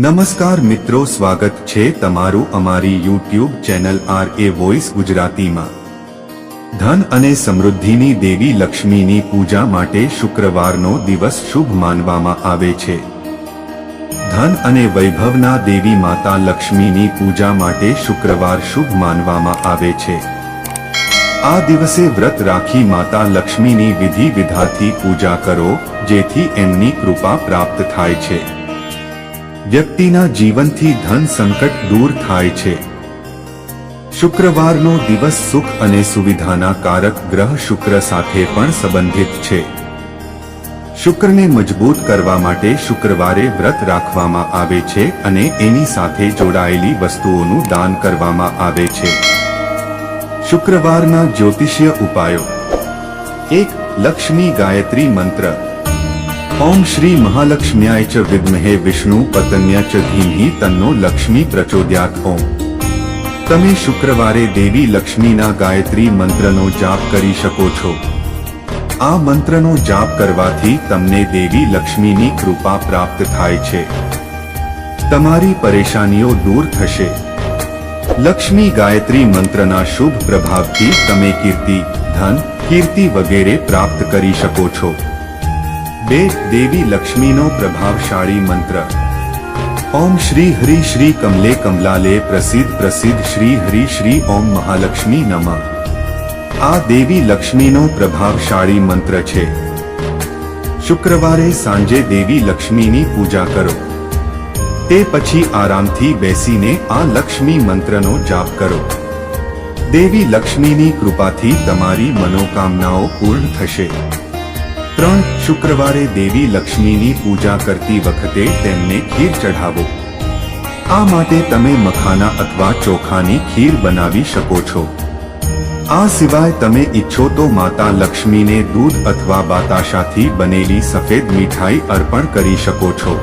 નમસ્કાર મિત્રો, સ્વાગત છે તમારું અમારી YouTube channel R A voice ગુજરાતીમાં. ધન અને સમૃદ્ધિની દેવી લક્ષ્મીની પૂજા માટે શુક્રવારનો દિવસ શુભ માનવામાં આવે છે. ધન અને વૈભવના દેવી માતા લક્ષ્મીની પૂજા માટે શુક્રવાર શુભ માનવામાં આવે છે. આ દિવસે વ્રત રાખી માતા લક્ષ્મીની વિધિ વિધાથી પૂજા કરો, જેથી એમની કૃપા પ્રાપ્ત થાય છે. વ્યક્તિના જીવનથી ધન સંકટ દૂર થાય છે. શુક્રવારનો દિવસ સુખ અને સુવિધાના કારક ગ્રહ શુક્ર સાથે પણ સંબંધિત છે. શુક્રને મજબૂત કરવા માટે શુક્રવારે વ્રત રાખવામાં આવે છે અને એની સાથે જોડાયેલી વસ્તુઓનું દાન કરવામાં આવે છે. શુક્રવારના જ્યોતિષીય ઉપાયો. એક લક્ષ્મી ગાયત્રી મંત્ર. ઓમ શ્રી મહાલક્ષ્મ્યાય ચ વિદ્મહે વિષ્ણુ પતન્ય ચ ધીમહી તન્નો લક્ષ્મી પ્રચોદયાત ઓમ તમે શુક્રવારે દેવી લક્ષ્મીના ગાયત્રી મંત્રનો જાપ કરી શકો છો આ મંત્રનો જાપ કરવાથી તમને દેવી લક્ષ્મીની કૃપા પ્રાપ્ત થાય છે તમારી પરેશાનીઓ દૂર થશે લક્ષ્મી ગાયત્રી મંત્રના શુભ પ્રભાવથી તમે કીર્તિ ધન કીર્તિ વગેરે પ્રાપ્ત કરી શકો છો બે દેવી લક્ષ્મીનો પ્રભાવશાળી મંત્ર. ઓમ શ્રી હરી શ્રી કમલે કમલાલે પ્રસિદ્ધ પ્રસિદ્ધ શ્રી હરી શ્રી ઓમ મહાલક્ષ્મી નમઃ. આ દેવી લક્ષ્મીનો પ્રભાવશાળી મંત્ર છે. શુક્રવારે સાંજે દેવી લક્ષ્મીની પૂજા કરો. તે પછી આરામથી બેસીને આ લક્ષ્મી મંત્રનો જાપ કરો. દેવી લક્ષ્મીની કૃપાથી તમારી મનોકામનાઓ પૂર્ણ થશે. ત્રણ શુક્રવારે દેવી લક્ષ્મીની પૂજા કરતી વખતે તેમને ખીર ચઢાવો. આ માટે તમે મખાના અથવા ચોખાની ખીર બનાવી શકો છો. આ સિવાય તમે ઈચ્છો તો માતા લક્ષ્મીને દૂધ અથવા બાતાશાથી બનેલી સફેદ મીઠાઈ અર્પણ કરી શકો છો.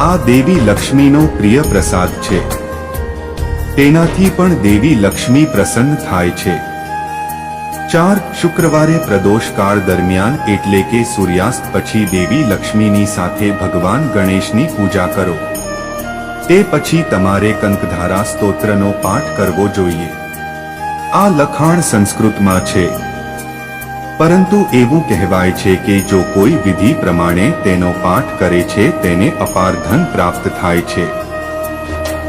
આ દેવી લક્ષ્મીનો પ્રિય પ્રસાદ છે. તેનાથી પણ દેવી લક્ષ્મી પ્રસન્ન થાય છે. ચાર શુક્રવારે પ્રદોષ કાળ દરમિયાન એટલે કે સૂર્યાસ્ત પછી દેવી લક્ષ્મીની સાથે ભગવાન ગણેશની પૂજા કરો. તે પછી તમારે કંકધારા સ્તોત્રનો પાઠ કરવો જોઈએ. આ લખાણ સંસ્કૃતમાં છે. પરંતુ એવું કહેવાય છે કે જો કોઈ વિધિ પ્રમાણે તેનો પાઠ કરે છે, તેને અપાર ધન પ્રાપ્ત થાય છે.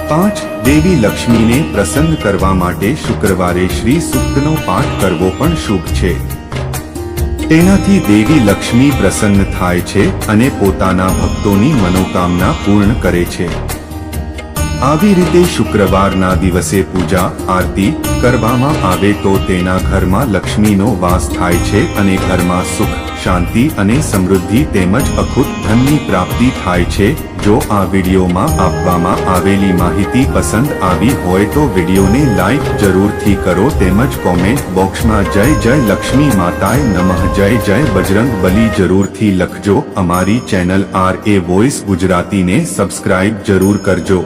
પાંચ દેવી લક્ષ્મીને પ્રસન્ન કરવા માટે શુક્રવારે શ્રી સુક્તનો પાઠ કરવો પણ શુભ છે. તેનાથી દેવી લક્ષ્મી પ્રસન્ન થાય છે અને પોતાના ભક્તોની મનોકામના પૂર્ણ કરે છે. આવી રીતે શુક્રવારના દિવસે પૂજા, આરતી કરવામાં આવે તો તેના ઘરમાં લક્ષ્મીનો વાસ થાય છે અને ઘરમાં સુખ, શાંતિ અને સમૃદ્ધિ તેમજ અખૂટ ધનની પ્રાપ્તિ થાય છે. જો આ વિડીયોમાં આપવામાં આવેલી માહિતી પસંદ આવી હોય તો વિડીયોને લાઈક જરૂરથી કરો તેમજ કોમેન્ટ બોક્સમાં જય જય લક્ષ્મી માતાએ નમઃ, જય જય બજરંગ બલી જરૂરથી લખજો. અમારી ચેનલ આર એ વોઇસ ગુજરાતીને સબસ્ક્રાઇબ જરૂર કરજો.